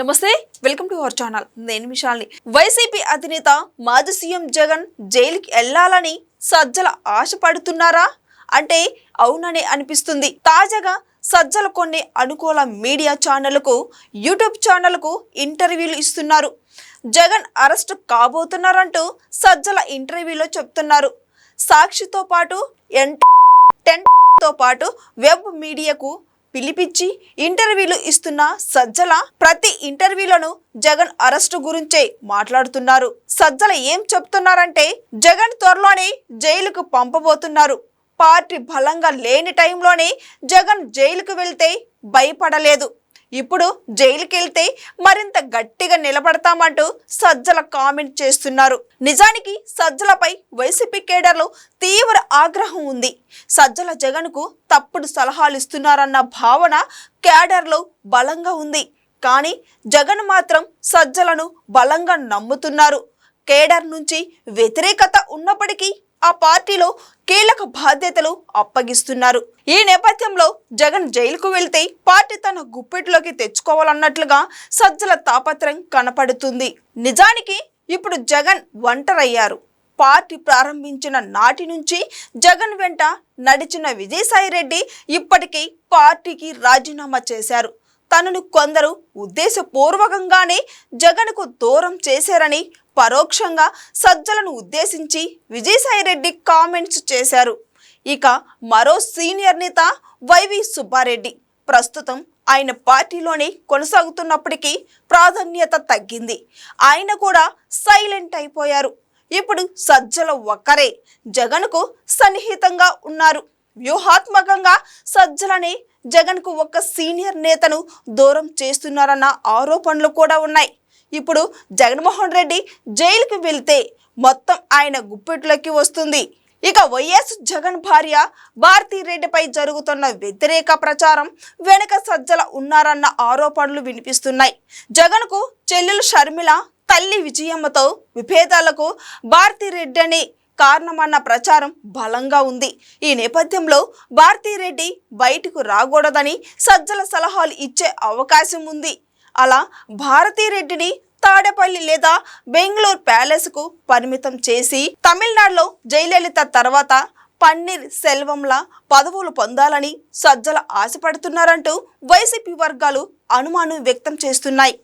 నమస్తే welcome to our channel. నేను విశాల్ని YCP అధినేత మాజీ సీఎం జగన్ జైలుకి వెళ్ళాలని సజ్జల ఆశపడుతున్నారా అంటే అవుననే అనిపిస్తుంది. తాజాగా సజ్జల కొన్ని అనుకూల మీడియా ఛానళ్ళకు యూట్యూబ్ ఛానళ్ళకు ఇంటర్వ్యూలు ఇస్తున్నారు. జగన్ అరెస్ట్ కాబోతున్నారంటూ సజ్జల ఇంటర్వ్యూలో చెప్తున్నారు. సాక్షితో పాటు ఎన్ టెన్తో పాటు వెబ్ మీడియాకు పిలిపించి ఇంటర్వ్యూలు ఇస్తున్న సజ్జల ప్రతి ఇంటర్వ్యూలను జగన్ అరెస్టు గురించే మాట్లాడుతున్నారు. సజ్జల ఏం చెప్తున్నారంటే జగన్ త్వరలోనే జైలుకు పంపబోతున్నారు. పార్టీ బలంగా లేని టైంలోనే జగన్ జైలుకు వెళ్తే భయపడలేదు. ఇప్పుడు జైలుకెళ్తే మరింత గట్టిగా నిలబడతామంటూ సజ్జల కామెంట్ చేస్తున్నారు. నిజానికి సజ్జలపై వైసీపీ కేడర్లో తీవ్ర ఆగ్రహం ఉంది. సజ్జల జగన్కు తప్పుడు సలహాలు ఇస్తున్నారన్న భావన కేడర్లో బలంగా ఉంది. కానీ జగన్ మాత్రం సజ్జలను బలంగా నమ్ముతున్నారు. కేడర్ నుంచి వ్యతిరేకత ఉన్నప్పటికీ ఆ పార్టీలో కీలక బాధ్యతలు అప్పగిస్తున్నారు. ఈ నేపథ్యంలో జగన్ జైలుకు వెళ్తే పార్టీ తన గుప్పెట్లోకి తెచ్చుకోవాలన్నట్లుగా సజ్జల తాపత్రయం కనపడుతుంది. నిజానికి ఇప్పుడు జగన్ ఒంటరయ్యారు. పార్టీ ప్రారంభించిన నాటి నుంచి జగన్ వెంట నడిచిన విజయసాయిరెడ్డి ఇప్పటికీ పార్టీకి రాజీనామా చేశారు. తనను కొందరు ఉద్దేశపూర్వకంగానే జగన్కు దూరం చేశారని పరోక్షంగా సజ్జలను ఉద్దేశించి విజయసాయిరెడ్డి కామెంట్స్ చేశారు. ఇక మరో సీనియర్ నేత వైవి సుబ్బారెడ్డి ప్రస్తుతం ఆయన పార్టీలోనే కొనసాగుతున్నప్పటికీ ప్రాధాన్యత తగ్గింది. ఆయన కూడా సైలెంట్ అయిపోయారు. ఇప్పుడు సజ్జల ఒక్కరే. జగన్కు సన్నిహితంగా ఉన్నారు. వ్యూహాత్మకంగా సజ్జలనే జగన్కు ఒక సీనియర్ నేతను దూరం చేస్తున్నారన్న ఆరోపణలు కూడా ఉన్నాయి. ఇప్పుడు జగన్మోహన్ రెడ్డి జైలుకి వెళ్తే మొత్తం ఆయన గుప్పెట్లోకి వస్తుంది. ఇక వైఎస్ జగన్ భార్య భారతీ రెడ్డిపై జరుగుతున్న వ్యతిరేక ప్రచారం వెనుక సజ్జల ఉన్నారన్న ఆరోపణలు వినిపిస్తున్నాయి. జగన్కు చెల్లెలు షర్మిల తల్లి విజయమ్మతో విభేదాలకు భారతీ రెడ్డి అనే కారణమన్న ప్రచారం బలంగా ఉంది. ఈ నేపథ్యంలో భారతీరెడ్డి బయటకు రాకూడదని సజ్జల సలహాలు ఇచ్చే అవకాశం ఉంది. అలా భారతీరెడ్డిని తాడేపల్లి లేదా బెంగళూరు ప్యాలెస్కు పరిమితం చేసి తమిళనాడులో జయలలిత తర్వాత పన్నీర్ సెల్వంల పదవులు పొందాలని సజ్జల ఆశపడుతున్నారంటూ వైసీపీ వర్గాలు అనుమానం వ్యక్తం చేస్తున్నాయి.